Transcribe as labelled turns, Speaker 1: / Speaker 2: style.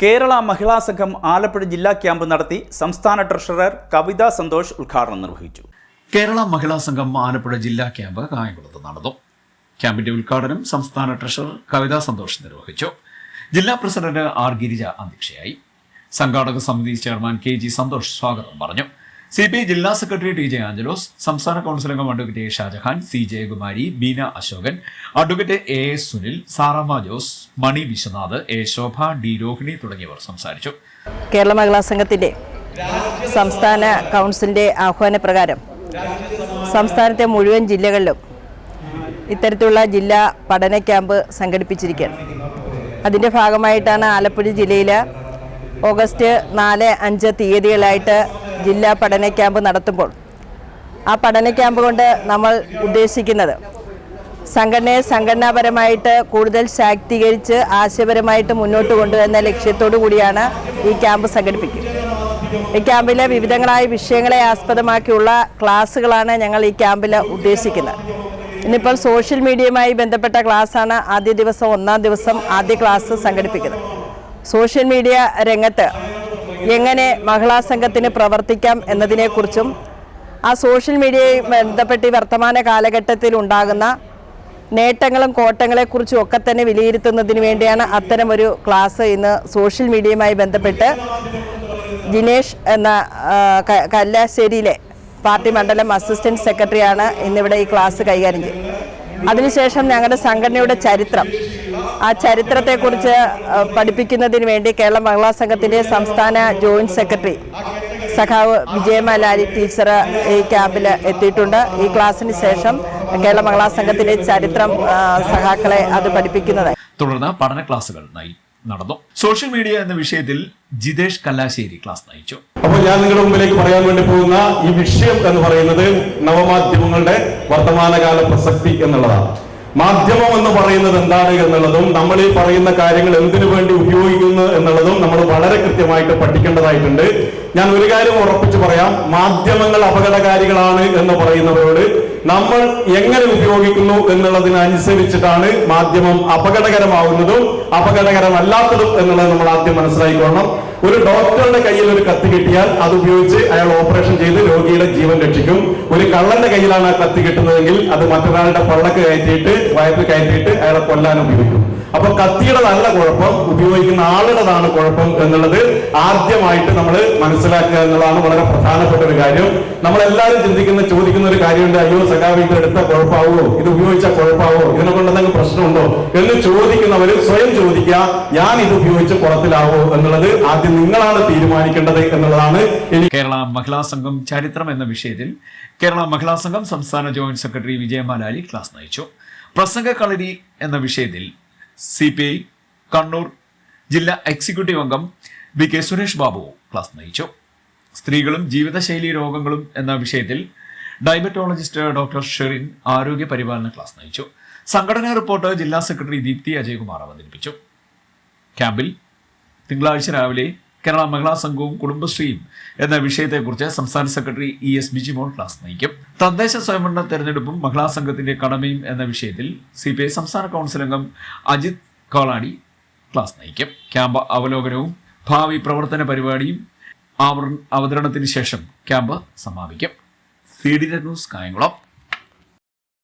Speaker 1: കേരള മഹിളാ സംഘം ആലപ്പുഴ ജില്ലാ ക്യാമ്പ് നടത്തി സംസ്ഥാന ട്രഷറർ കവിത സന്തോഷ് ഉദ്ഘാടനം നിർവഹിച്ചു.
Speaker 2: കേരള മഹിളാ സംഘം ആലപ്പുഴ ജില്ലാ ക്യാമ്പ് കായംകുളത്ത് നടന്നു. ക്യാമ്പിന്റെ ഉദ്ഘാടനം സംസ്ഥാന ട്രഷറർ കവിത സന്തോഷ് നിർവഹിച്ചു. ജില്ലാ പ്രസിഡന്റ് ആർ ഗിരിജ അധ്യക്ഷയായി. സംഘാടക സമിതി ചെയർമാൻ കെ ജി സന്തോഷ് സ്വാഗതം പറഞ്ഞു. സി പി ഐ ജില്ലാ സെക്രട്ടറി ടി ജെ ആഞ്ചലോസ് സംസ്ഥാന കൗൺസിൽ അംഗം advocate A Shajahan C Jayakumari Beena Ashokan advocate A S Sunil Sarama Jose Mani Viswanath A Shobha D Rohini തുടങ്ങിയവർ സംസാരിച്ചു.
Speaker 3: കേരള മഹിളാ സംഘത്തിന്റെ സംസ്ഥാന കൗൺസിലിന്റെ ആഹ്വാനപ്രകാരം സംസ്ഥാനത്തെ മുഴുവൻ ജില്ലകളിലും ഇത്തരത്തിലുള്ള ജില്ലാ പഠന ക്യാമ്പ് സംഘടിപ്പിച്ചിരിക്കുകയാണ്. അതിന്റെ ഭാഗമായിട്ടാണ് ആലപ്പുഴ ജില്ലയിൽ ഓഗസ്റ്റ് നാല് അഞ്ച് തീയതികളായിട്ട് ജില്ലാ പഠന ക്യാമ്പ് നടത്തുമ്പോൾ ആ പഠന ക്യാമ്പ് കൊണ്ട് നമ്മൾ ഉദ്ദേശിക്കുന്നത് സംഘടനയെ സംഘടനാപരമായിട്ട് കൂടുതൽ ശാക്തീകരിച്ച് ആശയപരമായിട്ട് മുന്നോട്ട് കൊണ്ടുവരുന്ന ലക്ഷ്യത്തോടു കൂടിയാണ് ഈ ക്യാമ്പ് സംഘടിപ്പിക്കുക. ഈ ക്യാമ്പിലെ വിവിധങ്ങളായ വിഷയങ്ങളെ ആസ്പദമാക്കിയുള്ള ക്ലാസ്സുകളാണ് ഞങ്ങൾ ഈ ക്യാമ്പിൽ ഉദ്ദേശിക്കുന്നത്. ഇന്നിപ്പോൾ സോഷ്യൽ മീഡിയയുമായി ബന്ധപ്പെട്ട ക്ലാസ്സാണ് ആദ്യ ദിവസം ഒന്നാം ദിവസം ആദ്യ ക്ലാസ് സംഘടിപ്പിക്കുന്നത്. സോഷ്യൽ മീഡിയ രംഗത്ത് എങ്ങനെ മഹിളാ സംഘത്തിന് പ്രവർത്തിക്കാം എന്നതിനെക്കുറിച്ചും ആ സോഷ്യൽ മീഡിയയുമായി ബന്ധപ്പെട്ട് വർത്തമാന കാലഘട്ടത്തിൽ ഉണ്ടാകുന്ന നേട്ടങ്ങളും കോട്ടങ്ങളെക്കുറിച്ചും ഒക്കെ തന്നെ വിലയിരുത്തുന്നതിന് വേണ്ടിയാണ് അത്തരമൊരു ക്ലാസ് ഇന്ന് സോഷ്യൽ മീഡിയയുമായി ബന്ധപ്പെട്ട് ജിനേഷ് എന്ന കല്ലാശ്ശേരിയിലെ പാർട്ടി മണ്ഡലം അസിസ്റ്റന്റ് സെക്രട്ടറിയാണ് ഇന്നിവിടെ ഈ ക്ലാസ് കൈകാര്യം ചെയ്യുന്നത് അതിനുശേഷം ഞങ്ങളുടെ സംഘടനയുടെ ചരിത്രം. ആ ചരിത്രത്തെക്കുറിച്ച് പഠിപ്പിക്കുന്നതിന് വേണ്ടി കേരള മഹിളാ സംഘത്തിന്റെ സംസ്ഥാന ജോയിന്റ് സെക്രട്ടറി സഖാവ് വിജയമലാലി ടീച്ചർ ഈ ക്യാമ്പിൽ എത്തിയിട്ടുണ്ട്. ഈ ക്ലാസ്സിന് ശേഷം കേരള മഹിളാ സംഘത്തിന്റെ ചരിത്രം സഖാക്കളെ അത് പഠിപ്പിക്കുന്നത്
Speaker 2: തുടർന്ന് പഠന ക്ലാസ്സുകൾ നയി നടന്നു. സോഷ്യൽ മീഡിയ എന്ന വിഷയത്തിൽ ജിതേഷ് കല്ലാശ്ശേരി ക്ലാസ് നയിച്ചു.
Speaker 4: അപ്പോൾ ഞാൻ നിങ്ങളുടെ മുമ്പിലേക്ക് പറയാൻ വേണ്ടി പോകുന്ന ഈ വിഷയം എന്ന് പറയുന്നത് നവമാധ്യമങ്ങളുടെ വർത്തമാനകാല പ്രസക്തി എന്നുള്ളതാണ്. മാധ്യമം എന്ന് പറയുന്നത് എന്താണ് എന്നുള്ളതും നമ്മൾ ഈ പറയുന്ന കാര്യങ്ങൾ എന്തിനു വേണ്ടി ഉപയോഗിക്കുന്നു എന്നുള്ളതും നമ്മൾ വളരെ കൃത്യമായിട്ട് പഠിക്കേണ്ടതായിട്ടുണ്ട്. ഞാൻ ഒരു കാര്യം ഉറപ്പിച്ചു പറയാം. മാധ്യമങ്ങൾ അപകടകാരികളാണ് എന്ന് പറയുന്നവരോട് നമ്മൾ എങ്ങനെ ഉപയോഗിക്കുന്നു എന്നുള്ളതിനനുസരിച്ചിട്ടാണ് മാധ്യമം അപകടകരമാവുന്നതും അപകടകരമല്ലാത്തതും എന്നുള്ളത് നമ്മൾ ആദ്യം മനസ്സിലാക്കിക്കൊള്ളണം ഒരു ഡോക്ടറുടെ കയ്യിൽ ഒരു കത്ത് കിട്ടിയാൽ അത് ഉപയോഗിച്ച് അയാൾ ഓപ്പറേഷൻ ചെയ്ത് രോഗിയുടെ ജീവൻ രക്ഷിക്കും. ഒരു കള്ളന്റെ കയ്യിലാണ് ആ കത്ത് കിട്ടുന്നതെങ്കിൽ അത് മറ്റൊരാളുടെ പള്ളക്ക് കയറ്റിയിട്ട് വയറ്റിൽ കയറ്റിയിട്ട് അയാളെ കൊല്ലാൻ ഉപയോഗിക്കും. അപ്പൊ കത്തിയുടേതല്ല കുഴപ്പം ഉപയോഗിക്കുന്ന ആളുടേതാണ് കുഴപ്പം എന്നുള്ളത് ആദ്യമായിട്ട് നമ്മൾ മനസ്സിലാക്കുക എന്നുള്ളതാണ് വളരെ പ്രധാനപ്പെട്ട ഒരു കാര്യം. നമ്മൾ എല്ലാവരും ചിന്തിക്കുന്ന ചോദിക്കുന്ന ഒരു കാര്യമുണ്ട് അയ്യോ സഖാവ് ഇത് എടുത്ത കുഴപ്പമാവോ ഇത് ഉപയോഗിച്ച കുഴപ്പമാവോ ഇതിനെ കൊണ്ട് എന്തെങ്കിലും പ്രശ്നമുണ്ടോ? എന്ന് ചോദിക്കുന്നവർ സ്വയം ചോദിക്കുക ഞാൻ ഇത് ഉപയോഗിച്ച് കുളത്തിലാവോ? എന്നുള്ളത് ആദ്യം നിങ്ങളാണ് തീരുമാനിക്കേണ്ടത് എന്നുള്ളതാണ് എനിക്ക്
Speaker 2: കേരള മഹിളാ സംഘം ചരിത്രം എന്ന വിഷയത്തിൽ കേരള മഹിളാ സംഘം സംസ്ഥാന ജോയിന്റ് സെക്രട്ടറി വിജയമാലാലി ക്ലാസ് നയിച്ചു. പ്രസംഗ കളരി എന്ന വിഷയത്തിൽ സി പി ഐ കണ്ണൂർ ജില്ലാ എക്സിക്യൂട്ടീവ് അംഗം V K Suresh Babu class നയിച്ചു. സ്ത്രീകളും ജീവിതശൈലി രോഗങ്ങളും എന്ന വിഷയത്തിൽ ഡയബറ്റോളജിസ്റ്റ് ഡോക്ടർ ഷെറിൻ ആരോഗ്യ പരിപാലന ക്ലാസ് നയിച്ചു. സംഘടനാ റിപ്പോർട്ട് ജില്ലാ സെക്രട്ടറി ദീപ്തി അജയ്കുമാർ അവതരിപ്പിച്ചു. ക്യാമ്പിൽ തിങ്കളാഴ്ച രാവിലെ കേരള മഹിളാ സംഘവും കുടുംബശ്രീയും എന്ന വിഷയത്തെക്കുറിച്ച് സംസ്ഥാന secretary E S Bijimol class നയിക്കും. തദ്ദേശ സ്വയംഭരണ തെരഞ്ഞെടുപ്പും മഹിളാ സംഘത്തിന്റെ കടമയും എന്ന വിഷയത്തിൽ സി പി ഐ സംസ്ഥാന കൗൺസിൽ അംഗം അജിത് കോളാടി ക്ലാസ് നയിക്കും. ക്യാമ്പ് അവലോകനവും ഭാവി പ്രവർത്തന പരിപാടിയും അവതരണത്തിന് ശേഷം ക്യാമ്പ് സമാപിക്കും. C D news Kayamkulam.